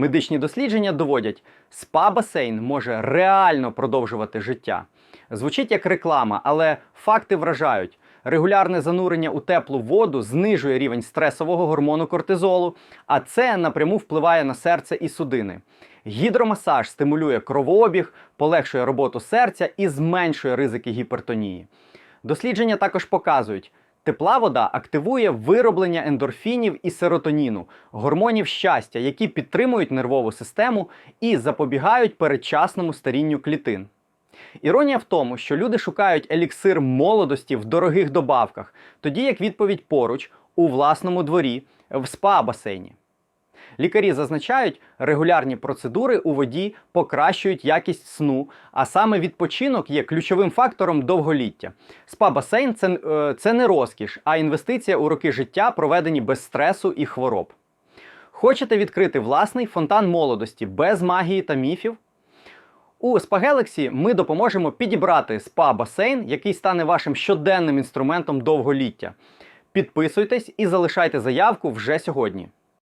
Медичні дослідження доводять, спа-басейн може реально продовжувати життя. Звучить як реклама, але факти вражають. Регулярне занурення у теплу воду знижує рівень стресового гормону кортизолу, а це напряму впливає на серце і судини. Гідромасаж стимулює кровообіг, полегшує роботу серця і зменшує ризики гіпертонії. Дослідження також показують, тепла вода активує вироблення ендорфінів і серотоніну, гормонів щастя, які підтримують нервову систему і запобігають передчасному старінню клітин. Іронія в тому, що люди шукають еліксир молодості в дорогих добавках, тоді як відповідь поруч у власному дворі в спа-басейні. Лікарі зазначають, регулярні процедури у воді покращують якість сну, а саме відпочинок є ключовим фактором довголіття. Спа-басейн це, е, це не розкіш, а інвестиція у роки життя, проведені без стресу і хвороб. Хочете відкрити власний фонтан молодості без магії та міфів? У Spa Galaxy ми допоможемо підібрати спа-басейн, який стане вашим щоденним інструментом довголіття. Підписуйтесь і залишайте заявку вже сьогодні.